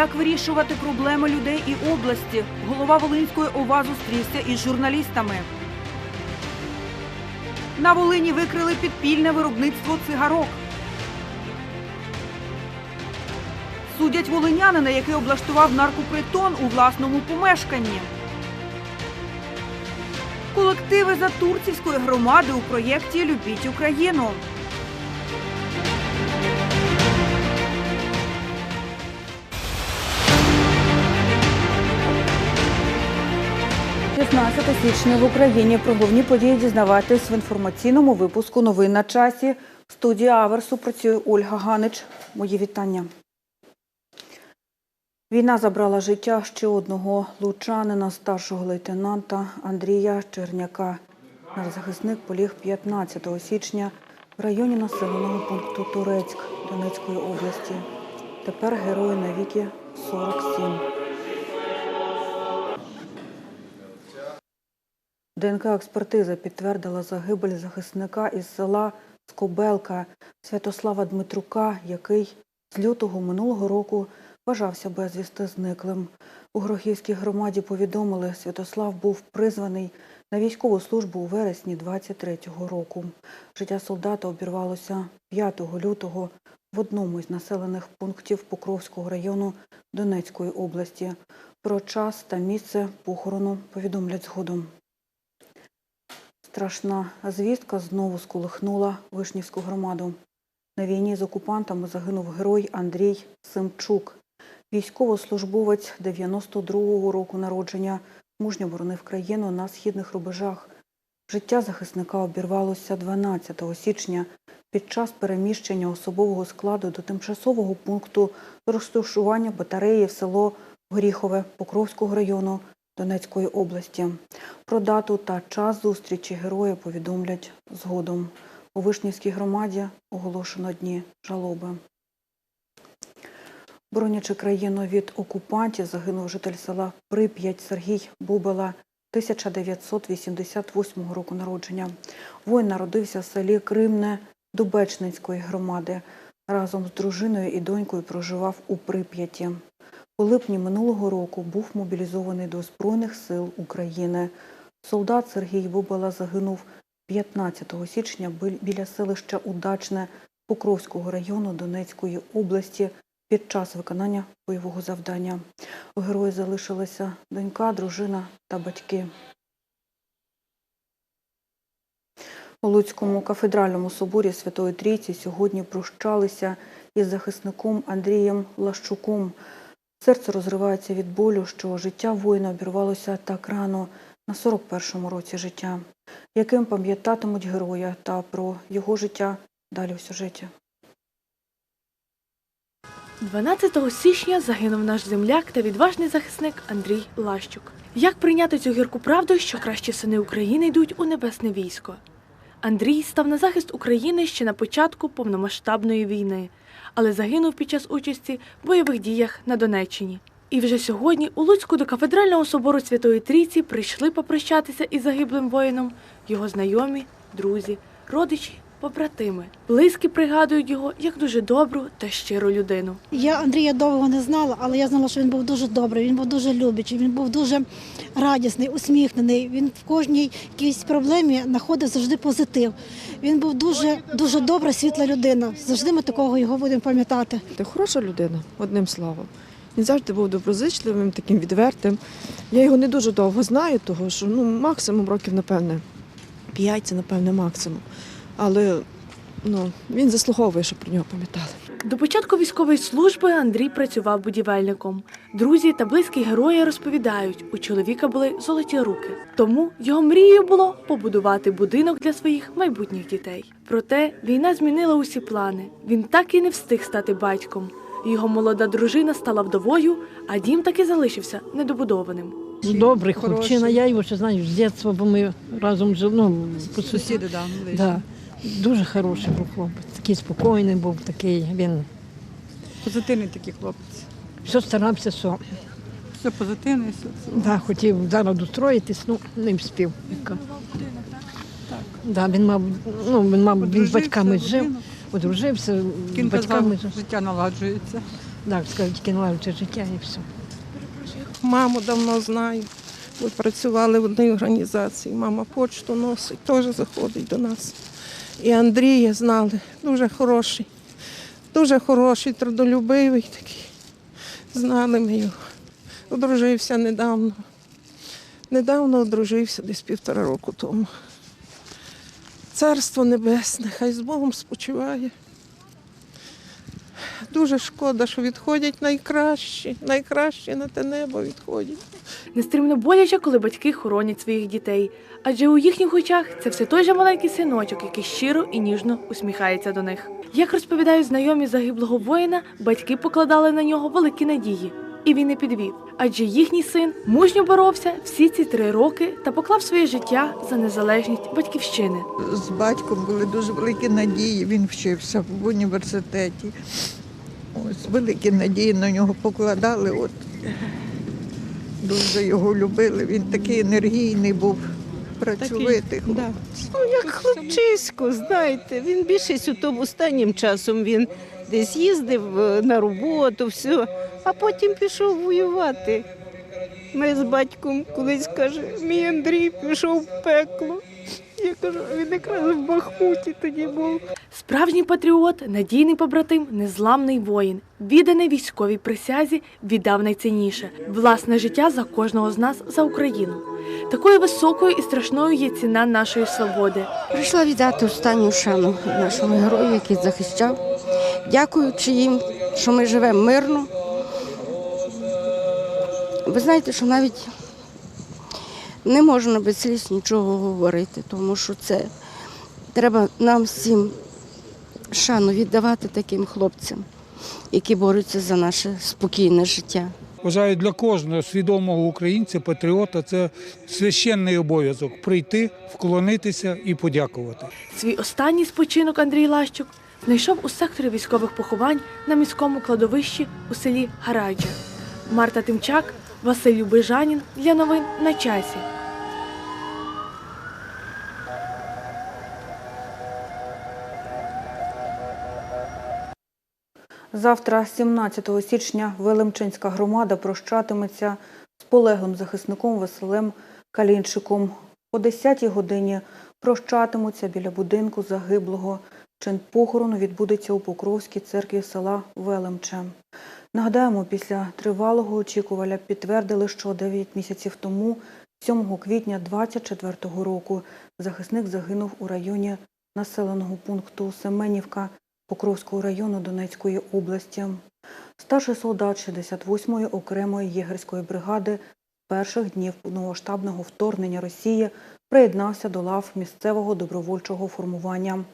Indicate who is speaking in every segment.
Speaker 1: як вирішувати проблеми людей і області. Голова Волинської ОВА зустрівся із журналістами. На Волині викрили підпільне виробництво цигарок. Судять волинянина, який облаштував наркопритон у власному помешканні. Колективи за турцівської громади у проєкті Любіть Україну. 16 січня в Україні про головні події дізнаватись в інформаційному випуску Новин на часі. В студії Аверсу працює Ольга Ганич. Мої вітання. Війна забрала життя ще одного лучанина, старшого лейтенанта Андрія Черняка. Наш захисник поліг 15 січня в районі населеного пункту Турецьк Донецької області. Тепер герой навіки 47. ДНК-експертиза підтвердила загибель захисника із села Скобелка Святослава Дмитрука, який з лютого минулого року вважався безвісти зниклим. У Грохівській громаді повідомили, Святослав був призваний на військову службу у вересні 23-го року. Життя солдата обірвалося 5 лютого в одному із населених пунктів Покровського району Донецької області. Про час та місце похорону повідомлять згодом. Страшна звістка знову сколихнула Вишнівську громаду. На війні з окупантами загинув герой Андрій Симчук. Військовослужбовець 92-го року народження мужньо боронив країну на східних рубежах. Життя захисника обірвалося 12 січня під час переміщення особового складу до тимчасового пункту розташування батареї в село Горіхове Покровського району Донецької області. Про дату та час зустрічі героя повідомлять згодом. У Вишнівській громаді оголошено дні жалоби. Боронячи країну від окупантів, загинув житель села Прип'ять Сергій Бубала 1988 року народження. Воїн народився в селі Кримне Дубечницької громади. Разом з дружиною і донькою проживав у Прип'яті. У липні минулого року був мобілізований до Збройних сил України. Солдат Сергій Бубала загинув 15 січня біля селища Удачне Покровського району Донецької області під час виконання бойового завдання. У герої залишилися донька, дружина та батьки. У Луцькому кафедральному соборі Святої Трійці сьогодні прощалися із захисником Андрієм Лащуком. Серце розривається від болю, що життя воїна обірвалося так рано на 41-му році життя. Яким пам'ятатимуть героя та про його життя далі в сюжеті.
Speaker 2: 12 січня загинув наш земляк та відважний захисник Андрій Лащук. Як прийняти цю гірку правду, що кращі сини України йдуть у небесне військо? Андрій став на захист України ще на початку повномасштабної війни, але загинув під час участі в бойових діях на Донеччині. І вже сьогодні у Луцьку до кафедрального собору Святої Трійці прийшли попрощатися із загиблим воїном його знайомі, друзі, родичі, побратими. Близькі пригадують його як дуже добру та щиру людину.
Speaker 3: Я Андрія довго не знала, але я знала, що він був дуже добрий, він був дуже любячий, він був дуже радісний, усміхнений. Він в кожній якійсь проблемі знаходив завжди позитив. Він був дуже дуже добра, світла людина. Завжди ми такого його будемо пам'ятати.
Speaker 4: Ти хороша людина, одним словом. Він завжди був доброзичливим, таким відвертим. Я його не дуже довго знаю, того що ну, максимум років, напевне, п'ять це, напевне, максимум. Але ну, він заслуговує, щоб про нього пам'ятали.
Speaker 2: До початку військової служби Андрій працював будівельником. Друзі та близькі герої розповідають, у чоловіка були золоті руки. Тому його мрією було побудувати будинок для своїх майбутніх дітей. Проте війна змінила усі плани. Він так і не встиг стати батьком. Його молода дружина стала вдовою, а дім таки залишився недобудованим.
Speaker 5: Добрий хлопчина, я його ще знаю з дитинства, бо ми разом жили. Ну, по.
Speaker 6: Сусіди, да.
Speaker 5: Да. Дуже хороший був хлопець, такий спокійний був, такий. Він
Speaker 6: Позитивний такий хлопець.
Speaker 5: все старався, що
Speaker 6: Все позитивне, все. все.
Speaker 5: да, хотів зараз устроїтись, ну не встиг. Да, він мав, ну, він, мав, він з
Speaker 6: Одружився,
Speaker 5: батьками жив,
Speaker 6: будинок.
Speaker 5: одружився, з
Speaker 6: Кін
Speaker 5: батьками
Speaker 6: казав,
Speaker 5: жив.
Speaker 6: життя наладжується.
Speaker 5: Так, скажу, тільки налагодити життя і все.
Speaker 7: Маму давно знаю. Ми працювали в одній організації. Мама почту носить, теж заходить до нас. І Андрія знали, дуже хороший, дуже хороший, трудолюбивий такий. Знали ми його. Одружився недавно. Недавно одружився, десь півтора року тому. Царство небесне, хай з Богом спочиває. Дуже шкода, що відходять найкращі, найкращі на те небо відходять.
Speaker 2: Нестримно боляче, коли батьки хоронять своїх дітей, адже у їхніх очах це все той же маленький синочок, який щиро і ніжно усміхається до них. Як розповідають знайомі загиблого воїна, батьки покладали на нього великі надії, і він не підвів. Адже їхній син мужньо боровся всі ці три роки та поклав своє життя за незалежність батьківщини.
Speaker 8: з батьком були дуже великі надії. Він вчився в університеті. Ось великі надії на нього покладали. От дуже його любили. Він такий енергійний був, працьовитий.
Speaker 6: Да.
Speaker 9: Ну, як хлопчисько, знаєте, він більшість у тому останнім часом він десь їздив е, на роботу, все, а потім пішов воювати. Ми з батьком колись каже, мій Андрій пішов в пекло. Я кажу, він якраз в Бахмуті тоді був.
Speaker 2: Справжній патріот, надійний побратим, незламний воїн, відданий військовій присязі, віддав найцінніше власне життя за кожного з нас за Україну. Такою високою і страшною є ціна нашої свободи.
Speaker 10: Прийшла віддати останню шану нашому герою, який захищав, дякуючи їм, що ми живемо мирно. Ви знаєте, що навіть не можна без сліз нічого говорити, тому що це треба нам всім шану віддавати таким хлопцям, які борються за наше спокійне життя.
Speaker 11: Вважаю, для кожного свідомого українця, патріота це священний обов'язок прийти, вклонитися і подякувати.
Speaker 2: Свій останній спочинок Андрій Лащук знайшов у секторі військових поховань на міському кладовищі у селі Гараджа. Марта Тимчак, Василь Любижанін для новин на часі.
Speaker 1: Завтра, 17 січня, Велимчинська громада прощатиметься з полеглим захисником Василем Калінчиком. О 10-й годині прощатимуться біля будинку загиблого. Чин похорону відбудеться у Покровській церкві села Велимче. Нагадаємо, після тривалого очікування підтвердили, що 9 місяців тому, 7 квітня 24-го року, захисник загинув у районі населеного пункту Семенівка Покровського району Донецької області. Старший солдат 68-ї окремої єгерської бригади перших днів повномасштабного вторгнення Росії приєднався до лав місцевого добровольчого формування.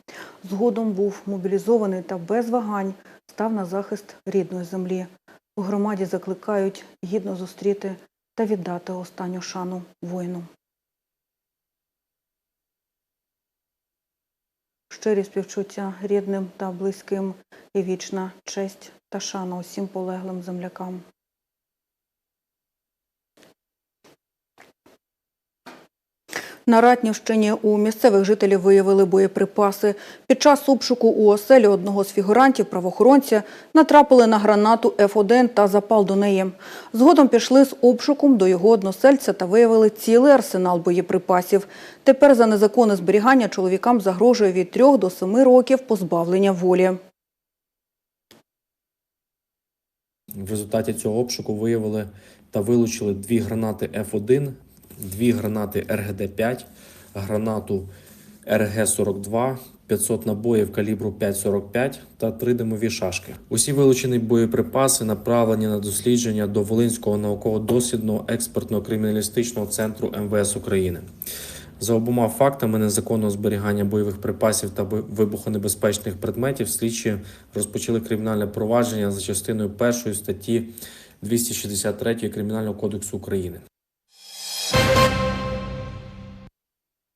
Speaker 1: Згодом був мобілізований та без вагань став на захист рідної землі. У громаді закликають гідно зустріти та віддати останню шану воїну. Щирі співчуття рідним та близьким і вічна честь та шана усім полеглим землякам. На Ратнівщині у місцевих жителів виявили боєприпаси. Під час обшуку у оселі одного з фігурантів правоохоронці натрапили на гранату Ф1 та запал до неї. Згодом пішли з обшуком до його односельця та виявили цілий арсенал боєприпасів. Тепер за незаконне зберігання чоловікам загрожує від 3 до 7 років позбавлення волі.
Speaker 12: В результаті цього обшуку виявили та вилучили дві гранати F1, дві гранати РГД-5, гранату РГ-42, 500 набоїв калібру 5,45 та три димові шашки. Усі вилучені боєприпаси направлені на дослідження до Волинського науково-дослідного експертно криміналістичного центру МВС України. За обома фактами незаконного зберігання бойових припасів та вибухонебезпечних предметів слідчі розпочали кримінальне провадження за частиною першої статті 263 Кримінального кодексу України.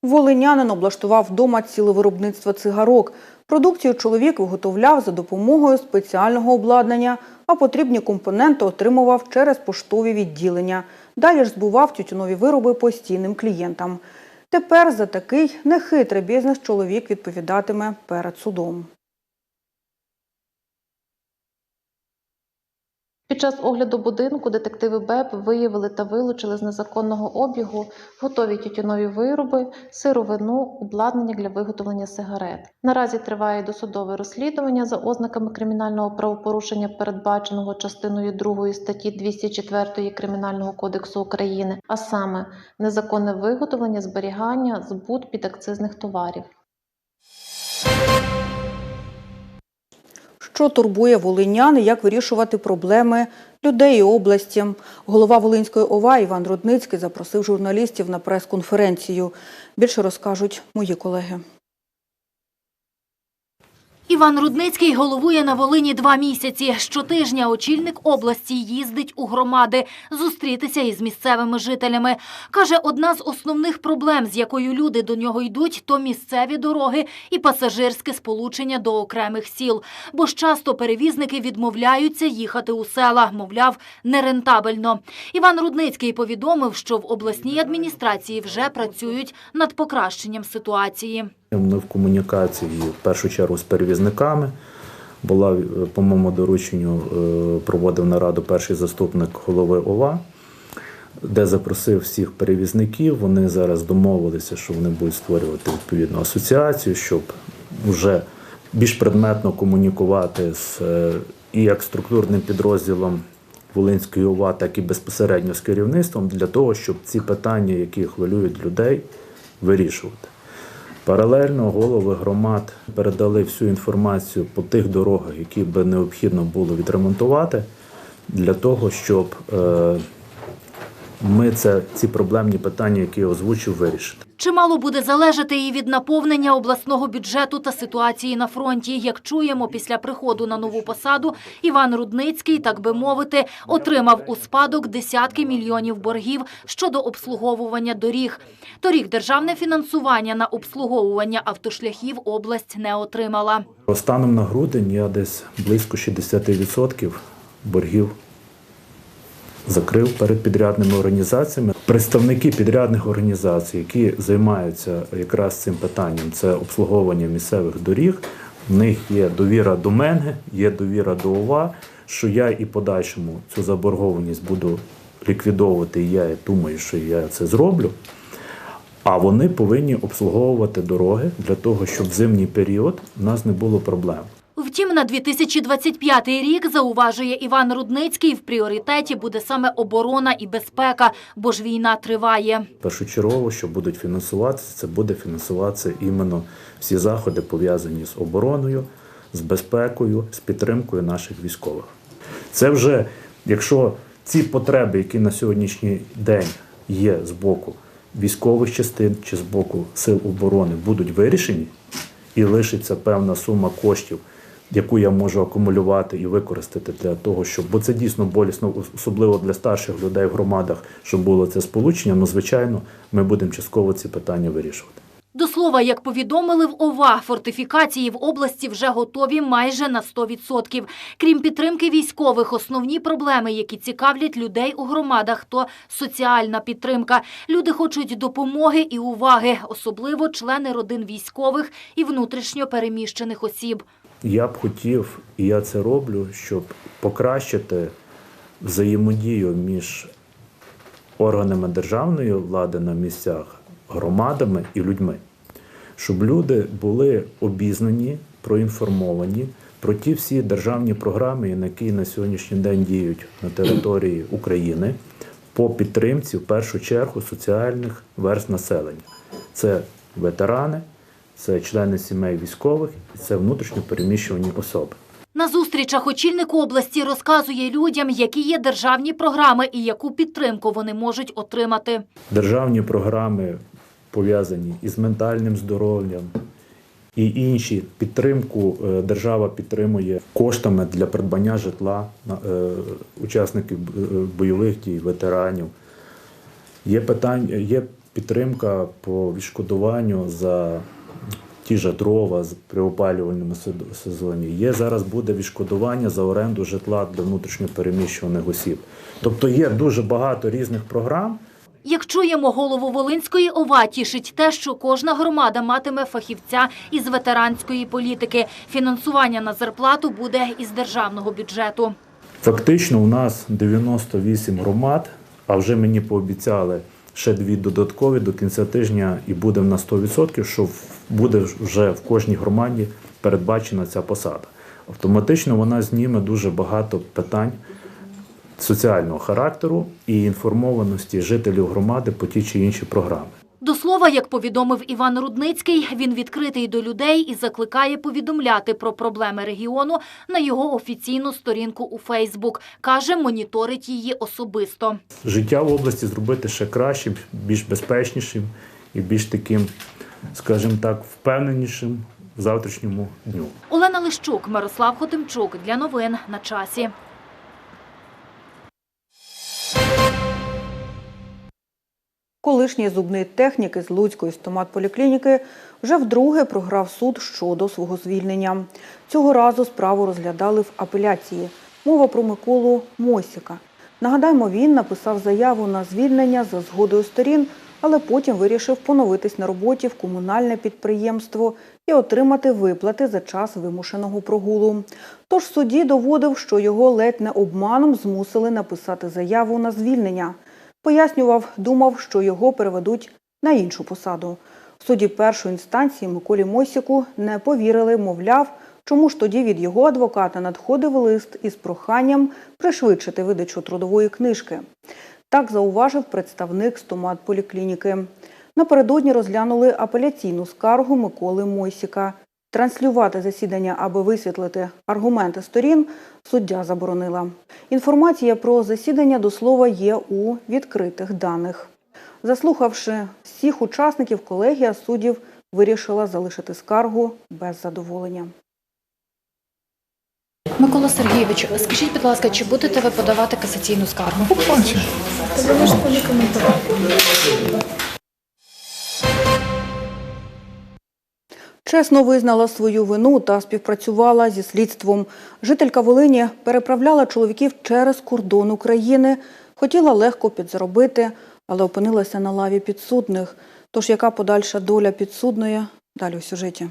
Speaker 1: Волинянин облаштував вдома ціле виробництво цигарок. Продукцію чоловік виготовляв за допомогою спеціального обладнання, а потрібні компоненти отримував через поштові відділення. Далі ж збував тютюнові вироби постійним клієнтам. Тепер за такий нехитрий бізнес чоловік відповідатиме перед судом.
Speaker 13: Час огляду будинку детективи БЕП виявили та вилучили з незаконного обігу готові тютюнові вироби, сировину, обладнання для виготовлення сигарет. Наразі триває досудове розслідування за ознаками кримінального правопорушення, передбаченого частиною 2 статті 204 Кримінального кодексу України, а саме незаконне виготовлення, зберігання, збут підакцизних товарів.
Speaker 1: Що турбує волинян і як вирішувати проблеми людей і області? Голова Волинської ОВА Іван Рудницький запросив журналістів на прес-конференцію. Більше розкажуть мої колеги.
Speaker 14: Іван Рудницький головує на Волині два місяці. Щотижня очільник області їздить у громади зустрітися із місцевими жителями. Каже, одна з основних проблем, з якою люди до нього йдуть, то місцеві дороги і пасажирське сполучення до окремих сіл. Бо ж часто перевізники відмовляються їхати у села, мовляв, нерентабельно. Іван Рудницький повідомив, що в обласній адміністрації вже працюють над покращенням ситуації.
Speaker 15: Ми в комунікації в першу чергу з перевізниками. Була, е, по моєму дорученню, е, проводив нараду перший заступник голови ОВА, де запросив всіх перевізників. Вони зараз домовилися, що вони будуть створювати відповідну асоціацію, щоб вже більш предметно комунікувати з е, і як структурним підрозділом Волинської ОВА, так і безпосередньо з керівництвом для того, щоб ці питання, які хвилюють людей, вирішувати. Паралельно голови громад передали всю інформацію по тих дорогах, які би необхідно було відремонтувати, для того, щоб е, ми це, ці проблемні питання, які я озвучив, вирішити.
Speaker 14: Чимало буде залежати і від наповнення обласного бюджету та ситуації на фронті. Як чуємо, після приходу на нову посаду Іван Рудницький, так би мовити, отримав у спадок десятки мільйонів боргів щодо обслуговування доріг. Торік державне фінансування на обслуговування автошляхів область не отримала.
Speaker 15: Станом на грудень я десь близько 60% боргів закрив перед підрядними організаціями. Представники підрядних організацій, які займаються якраз цим питанням, це обслуговування місцевих доріг. В них є довіра до мене, є довіра до ОВА, що я і подальшому цю заборгованість буду ліквідовувати. І я думаю, що я це зроблю. А вони повинні обслуговувати дороги для того, щоб в зимній період у нас не було проблем.
Speaker 14: Втім, на 2025 рік, зауважує Іван Рудницький, в пріоритеті буде саме оборона і безпека, бо ж війна триває.
Speaker 15: Першочергово, що будуть фінансуватися, це буде фінансуватися іменно всі заходи пов'язані з обороною, з безпекою, з підтримкою наших військових. Це вже, якщо ці потреби, які на сьогоднішній день є з боку військових частин чи з боку сил оборони, будуть вирішені, і лишиться певна сума коштів, яку я можу акумулювати і використати для того, щоб бо це дійсно болісно, особливо для старших людей в громадах, щоб було це сполучення. Ну, звичайно, ми будемо частково ці питання вирішувати.
Speaker 14: До слова, як повідомили в ОВА, фортифікації в області вже готові майже на 100%. Крім підтримки військових, основні проблеми, які цікавлять людей у громадах, то соціальна підтримка. Люди хочуть допомоги і уваги, особливо члени родин військових і внутрішньо переміщених осіб.
Speaker 15: Я б хотів, і я це роблю, щоб покращити взаємодію між органами державної влади на місцях, громадами і людьми, щоб люди були обізнані, проінформовані про ті всі державні програми, які на сьогоднішній день діють на території України по підтримці, в першу чергу, соціальних верст населення. Це ветерани, це члени сімей військових і це внутрішньо переміщувані особи.
Speaker 14: На зустрічах очільник області розказує людям, які є державні програми і яку підтримку вони можуть отримати.
Speaker 15: Державні програми пов'язані із ментальним здоров'ям і інші підтримку е, держава підтримує коштами для придбання житла е, учасників е, бойових дій, ветеранів. Є питання, є підтримка по відшкодуванню за ті ж дрова при опалювальному сезоні. Є зараз буде відшкодування за оренду житла для внутрішньопереміщуваних осіб. Тобто є дуже багато різних програм.
Speaker 14: Як чуємо, голову Волинської ОВА тішить те, що кожна громада матиме фахівця із ветеранської політики. Фінансування на зарплату буде із державного бюджету.
Speaker 15: Фактично, у нас 98 громад, а вже мені пообіцяли ще дві додаткові до кінця тижня, і буде на 100%, що буде вже в кожній громаді передбачена ця посада. Автоматично вона зніме дуже багато питань соціального характеру і інформованості жителів громади по ті чи інші програми.
Speaker 14: До слова, як повідомив Іван Рудницький, він відкритий до людей і закликає повідомляти про проблеми регіону на його офіційну сторінку у Фейсбук. Каже, моніторить її особисто.
Speaker 15: Життя в області зробити ще кращим, більш безпечнішим і більш таким, скажімо так, впевненішим в завтрашньому дню.
Speaker 14: Олена Лищук, Мирослав Хотимчук. Для новин на часі.
Speaker 1: Колишній зубний технік із Луцької стоматполіклініки вже вдруге програв суд щодо свого звільнення. Цього разу справу розглядали в апеляції. Мова про Миколу Мосіка. Нагадаємо, він написав заяву на звільнення за згодою сторін, але потім вирішив поновитись на роботі в комунальне підприємство і отримати виплати за час вимушеного прогулу. Тож судді доводив, що його ледь не обманом змусили написати заяву на звільнення. Пояснював, думав, що його переведуть на іншу посаду. В суді першої інстанції Миколі Мосіку не повірили, мовляв, чому ж тоді від його адвоката надходив лист із проханням пришвидшити видачу трудової книжки. Так зауважив представник стоматполіклініки. Напередодні розглянули апеляційну скаргу Миколи Мойсіка. Транслювати засідання, аби висвітлити аргументи сторін, суддя заборонила. Інформація про засідання до слова є у відкритих даних. Заслухавши всіх учасників, колегія суддів вирішила залишити скаргу без задоволення.
Speaker 16: Микола Сергійович, скажіть, будь ласка, чи будете ви подавати касаційну скаргу? Ви можете коментувати.
Speaker 1: Чесно визнала свою вину та співпрацювала зі слідством. Жителька Волині переправляла чоловіків через кордон України, хотіла легко підзаробити, але опинилася на лаві підсудних. Тож яка подальша доля підсудної? Далі у сюжеті.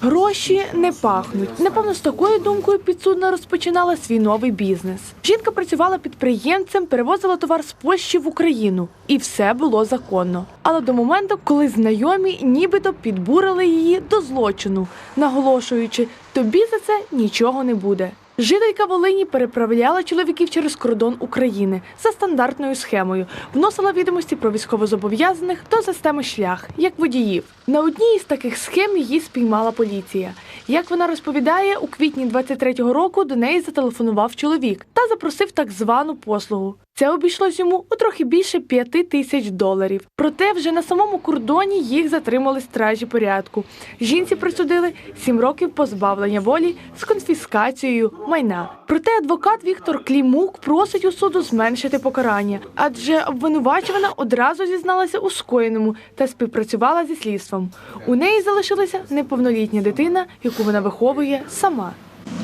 Speaker 2: Гроші не пахнуть. Напевно, з такою думкою підсудна розпочинала свій новий бізнес. Жінка працювала підприємцем, перевозила товар з Польщі в Україну, і все було законно. Але до моменту, коли знайомі нібито підбурили її до злочину, наголошуючи, тобі за це нічого не буде. Жителька Волині переправляла чоловіків через кордон України за стандартною схемою, вносила відомості про військовозобов'язаних до системи шлях, як водіїв. На одній із таких схем її спіймала поліція. Як вона розповідає, у квітні 23-го року до неї зателефонував чоловік та запросив так звану послугу. Це обійшлось йому у трохи більше п'яти тисяч доларів. Проте вже на самому кордоні їх затримали стражі порядку. Жінці присудили сім років позбавлення волі з конфіскацією майна. Проте адвокат Віктор Клімук просить у суду зменшити покарання, адже обвинувачувана одразу зізналася у скоєному та співпрацювала зі слідством. У неї залишилася неповнолітня дитина, яку вона виховує сама.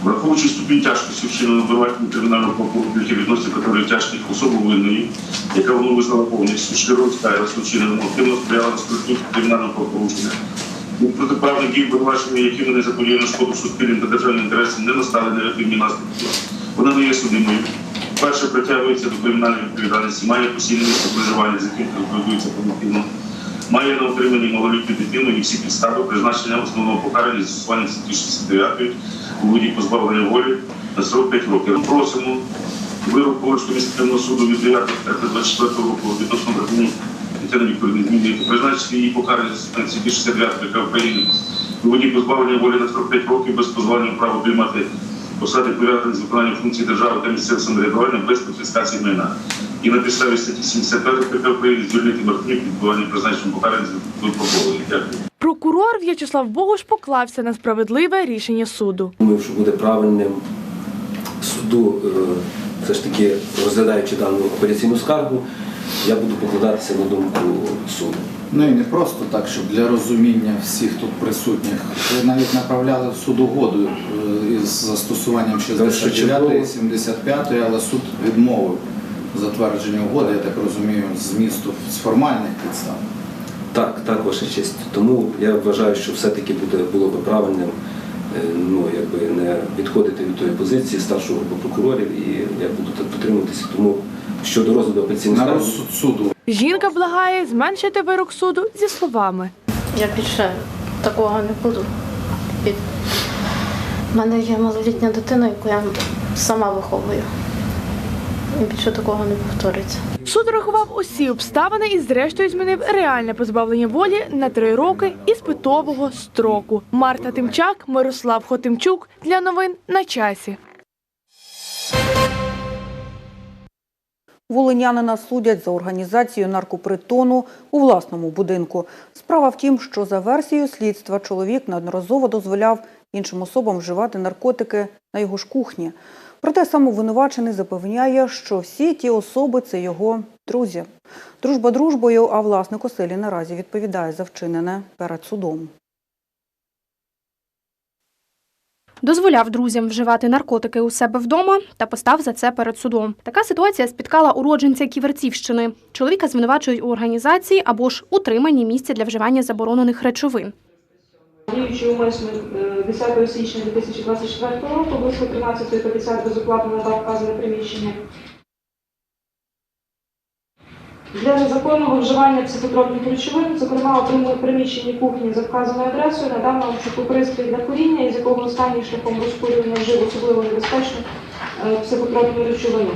Speaker 17: Враховуючи ступінь тяжкості вчиненого обвинувачення кримінального правопорушення відносин категорії тяжких особи винної, яка воно визнала повністю, шкіро розкаялася вчиненому, активно сприяла розкриттю кримінального правопорушення. У протиправних дій обвинувачення, які вони заподіяли шкоду суспільним та державним інтересам, не настали негативні наслідки. Вона не є судимою. Перше притягується до кримінальної відповідальності, має постійне місце проживання, з яким контролюється колективно, має на утриманні малолітню дитину і всі підстави призначення основного покарання застосування статті 69 у виді позбавлення волі на срок 5 років. Ми просимо вирок Польського міського суду від 9 серпня 24 року відносно Грабіні Тетяни Вікторівни змінити, призначити її покарання за статті 69 КК України у виді позбавлення волі на срок 5 років без позбавлення права приймати посади пов'язані з виконанням функцій держави та місцевого самоврядування без конфіскації майна. І на підставі статті 75 КК України звільнити Мартинів від відбування призначення покарання з випробовування. Дякую.
Speaker 2: Прокурор В'ячеслав Богуш поклався на справедливе рішення суду.
Speaker 18: Думаю, що буде правильним суду, е, все ж таки розглядаючи дану апеляційну скаргу, я буду покладатися на думку суду.
Speaker 19: Ну і не просто так, щоб для розуміння всіх тут присутніх. Ви навіть направляли в суд угоду е, із застосуванням 69 і 75, але суд відмовив затвердження угоди, я так розумію, змісту з формальних підстав.
Speaker 18: Так, так, ваша честь. Тому я вважаю, що все-таки буде було би правильним е, ну, якби не відходити від тої позиції старшого групи прокурорів і я буду так дотримуватися. Тому щодо розгляду апеляційної
Speaker 19: На суду.
Speaker 2: Жінка благає зменшити вирок суду зі словами.
Speaker 20: Я більше такого не буду. В мене є малолітня дитина, яку я сама виховую. І більше такого не повториться.
Speaker 2: Суд рахував усі обставини і зрештою змінив реальне позбавлення волі на три роки із питового строку. Марта Тимчак, Мирослав Хотимчук для новин на часі.
Speaker 1: Волинянина судять за організацію наркопритону у власному будинку. Справа в тім, що за версією слідства чоловік неодноразово дозволяв іншим особам вживати наркотики на його ж кухні. Проте самовинувачений запевняє, що всі ті особи це його друзі. Дружба дружбою, а власник оселі наразі відповідає за вчинене перед судом.
Speaker 21: Дозволяв друзям вживати наркотики у себе вдома та постав за це перед судом. Така ситуація спіткала уродженця Ківерцівщини. Чоловіка звинувачують у організації або ж утриманні місця для вживання заборонених речовин.
Speaker 22: Діючий умисно е, 10 січня 2024 року близько 13.50 безоплатно надав вказане приміщення. Для незаконного вживання психотропних речовин, зокрема отримали приміщенні кухні за вказаною адресою, надав навчику пристрій для куріння, із якого останній шляхом розкурювання вжив особливо небезпечну е, психотропну речовину.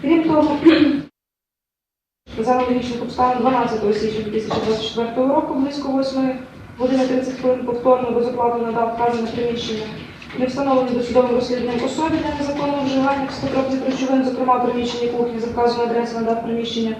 Speaker 22: Крім того, за аналогічних обставин 12 січня 2024 року близько 8 години 30 хвилин повторно безоплатно надав вказане приміщення не встановлені досудовим розслідуванням особі для незаконного вживання психотропних речовин, зокрема приміщення кухні за вказаною адресою надав приміщення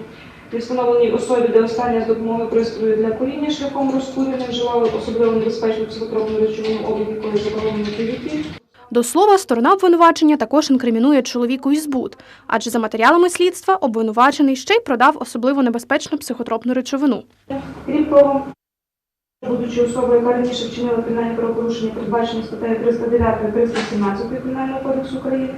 Speaker 22: не встановленій особі, де остання з допомогою пристрою для куріння шляхом розкурювання вживали особливо небезпечну психотропну речовину, обіг якої заборонено PVP.
Speaker 21: До слова, сторона обвинувачення також інкримінує чоловіку і збут, адже за матеріалами слідства обвинувачений ще й продав особливо небезпечну психотропну речовину.
Speaker 22: Крім того, будучи особою, яка раніше вчинила кримінальне правопорушення, передбачене статтею 309 і 317 Кримінального кодексу України,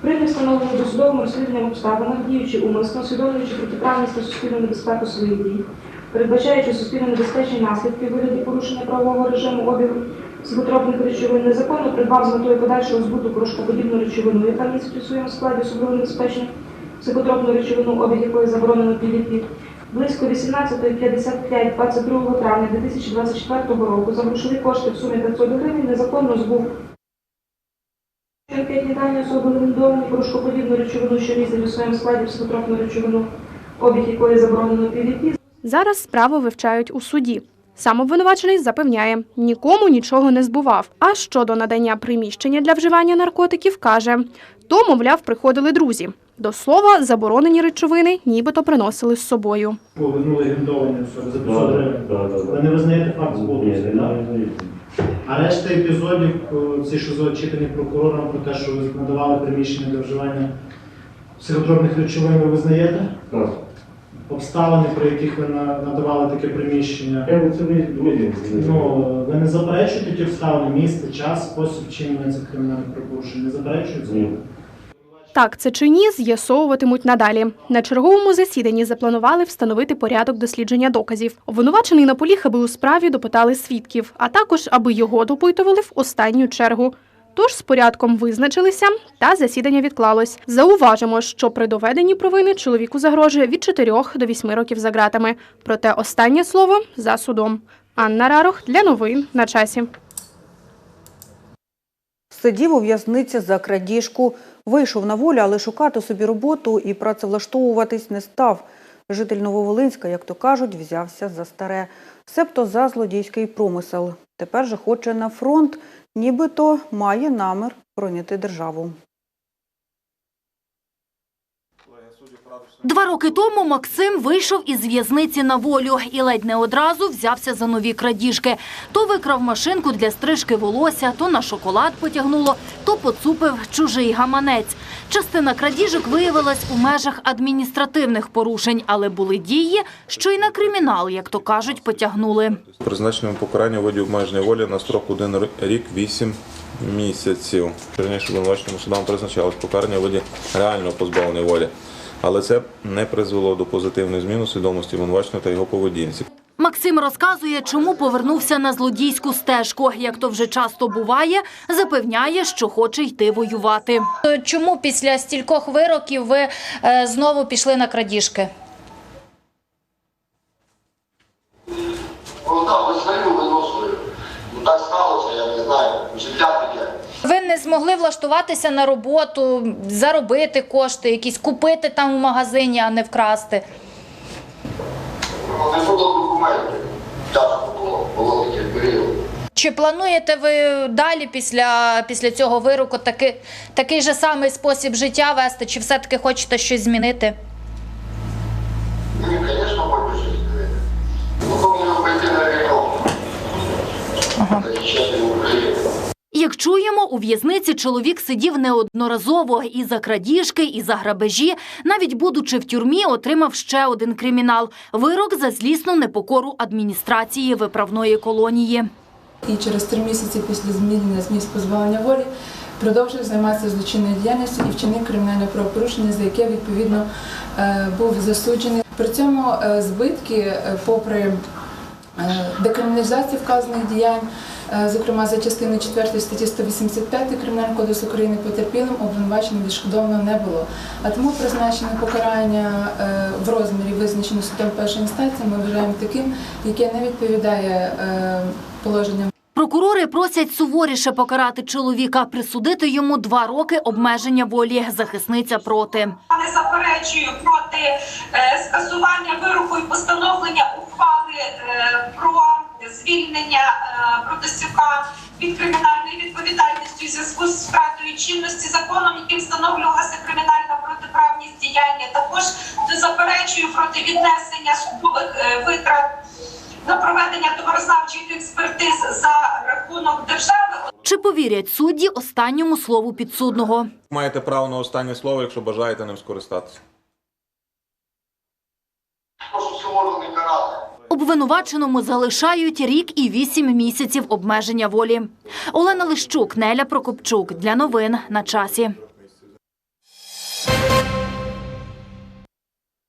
Speaker 22: при невстановленні досудовим розслідуванням обставинах, діючи умисно, усвідомлюючи протиправність та суспільну небезпеку своїх дій, передбачаючи суспільно небезпечні наслідки вигляді порушення правового режиму обігу психотропних речовин, незаконно придбав з метою подальшого збуту порошкоподібну речовину, яка містить у своєму складі особливо небезпечну психотропну речовину, обіг якої заборонено PDP, Близько 18.55 22 травня 2024 року за грошові кошти в сумі 500 гривень незаконно збув дані особи легендовані порошкоподібну речовину, що містить у своєму складі психотропну речовину, обіг якої заборонено PDP,
Speaker 21: Зараз справу вивчають у суді. Сам обвинувачений запевняє, нікому нічого не збував. А щодо надання приміщення для вживання наркотиків, каже, то, мовляв, приходили друзі. До слова, заборонені речовини нібито приносили з собою.
Speaker 23: Ну, легендовані особи за 500 гривень. Ви не визнаєте факт збуту, так? А решта епізодів, ці, що зачитані прокурором про те, що ви надавали приміщення для вживання психотропних речовин, ви визнаєте?
Speaker 24: Так.
Speaker 23: Обставини, при яких ви надавали таке приміщення. Ну, ви не заперечуєте ті обставини, місце, час, спосіб вчинення цих кримінальних правопорушень? Не заперечуєте? Ні.
Speaker 21: Так, це чи ні, з'ясовуватимуть надалі. На черговому засіданні запланували встановити порядок дослідження доказів. Обвинувачений наполіг, аби у справі допитали свідків, а також аби його допитували в останню чергу. Тож з порядком визначилися, та засідання відклалось. Зауважимо, що при доведенні провини чоловіку загрожує від 4 до 8 років за ґратами. Проте останнє слово за судом. Анна Рарох для новин на часі.
Speaker 1: Сидів у в'язниці за крадіжку, вийшов на волю, але шукати собі роботу і працевлаштовуватись не став. Житель Нововолинська, як то кажуть, взявся за старе, себто за злодійський промисел. Тепер же хоче на фронт, нібито має намір бороняти державу.
Speaker 14: Два роки тому Максим вийшов із в'язниці на волю і ледь не одразу взявся за нові крадіжки. То викрав машинку для стрижки волосся, то на шоколад потягнуло, то поцупив чужий гаманець. Частина крадіжок виявилась у межах адміністративних порушень, але були дії, що й на кримінал, як то кажуть, потягнули.
Speaker 25: Призначеному покарання у виді обмеженої волі на строк 1 рік 8 місяців. Раніше обвинуваченому судам призначалось покарання у виді реального позбавлення волі. Але це не призвело до позитивної зміни у свідомості обвинуваченого та його поведінці.
Speaker 14: Максим розказує, чому повернувся на злодійську стежку. Як то вже часто буває, запевняє, що хоче йти воювати.
Speaker 16: Чому після стількох вироків ви е, знову пішли на крадіжки?
Speaker 26: Ну так, визнаю вину свою. Ну так сталося, я не знаю. Життя таке.
Speaker 16: Ви не змогли влаштуватися на роботу, заробити кошти, якісь купити там у магазині, а не вкрасти.
Speaker 26: Не було документів. Тяжко було, було період.
Speaker 16: Чи плануєте ви далі після, після цього вироку таки, такий же самий спосіб життя вести, чи все-таки хочете щось змінити?
Speaker 26: Ну, звісно, хочу щось змінити. Ну, повинен пойти на війну. Та ще не в Україні.
Speaker 14: Як чуємо, у в'язниці чоловік сидів неодноразово і за крадіжки, і за грабежі. Навіть будучи в тюрмі, отримав ще один кримінал – вирок за злісну непокору адміністрації виправної колонії.
Speaker 27: І через три місяці після змінення з місць позбавлення волі продовжив займатися злочинною діяльністю і вчинив кримінальне правопорушення, за яке відповідно е, був засуджений. При цьому е, збитки, е, попри декриміналізацію вказаних діянь, зокрема за частиною 4 статті 185 Кримінального кодексу України потерпілим обвинуваченим відшкодовано не було. А тому призначене покарання е, в розмірі, визначено судом першої інстанції, ми вважаємо таким, яке не відповідає е, положенням
Speaker 14: Прокурори просять суворіше покарати чоловіка, присудити йому два роки обмеження волі. Захисниця проти.
Speaker 28: не заперечую проти е, скасування вироку і постановлення ухвали е, про звільнення е, Протасюка від кримінальної відповідальності у зв'язку з втратою чинності законом, яким встановлювалася кримінальна протиправність діяння. Також не заперечую проти віднесення судових е, витрат на проведення товарознавчих експертиз за рахунок держави.
Speaker 14: Чи повірять судді останньому слову підсудного?
Speaker 25: Маєте право на останнє слово, якщо бажаєте ним скористатися.
Speaker 26: Прошу карати.
Speaker 14: Обвинуваченому залишають рік і вісім місяців обмеження волі. Олена Лищук, Неля Прокопчук. Для новин на часі.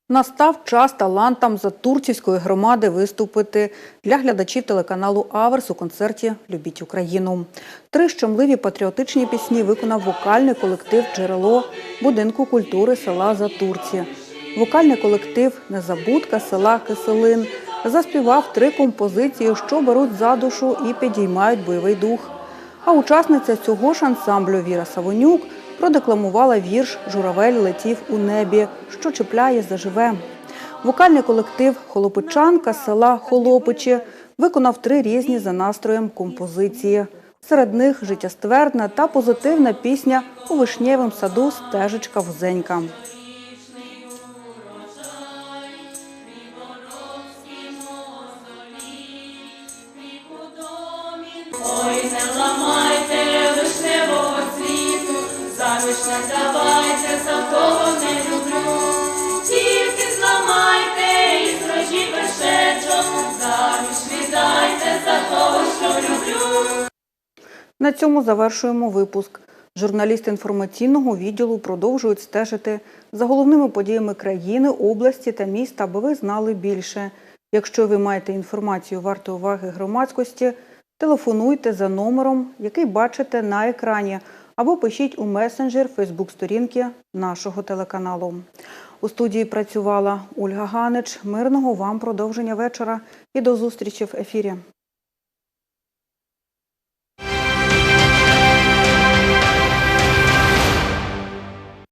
Speaker 1: Настав час талантам Затурцівської громади виступити для глядачів телеканалу Аверс у концерті Любіть Україну. Три щемливі патріотичні пісні виконав вокальний колектив Джерело будинку культури села Затурці. Вокальний колектив Незабудка села Киселин заспівав три композиції, що беруть за душу і підіймають бойовий дух. А учасниця цього ж ансамблю Віра Савонюк продекламувала вірш Журавель летів у небі, що чіпляє заживе. Вокальний колектив Холопичанка села Холопичі виконав три різні за настроєм композиції. Серед них життєствердна та позитивна пісня у вишнєвому саду Стежечка вузенька.
Speaker 29: Не ламайте вишневого цвіту, за вишне давайте, за того не люблю. Тільки зламайте і зрожіть вершечок, заміж віддайте за того, що люблю.
Speaker 1: На цьому завершуємо випуск. Журналісти інформаційного відділу продовжують стежити за головними подіями країни, області та міста, аби ви знали більше. Якщо ви маєте інформацію варту уваги громадськості, телефонуйте за номером, який бачите на екрані, або пишіть у месенджер Фейсбук-сторінки нашого телеканалу. У студії працювала Ольга Ганич. Мирного вам продовження вечора і до зустрічі в ефірі.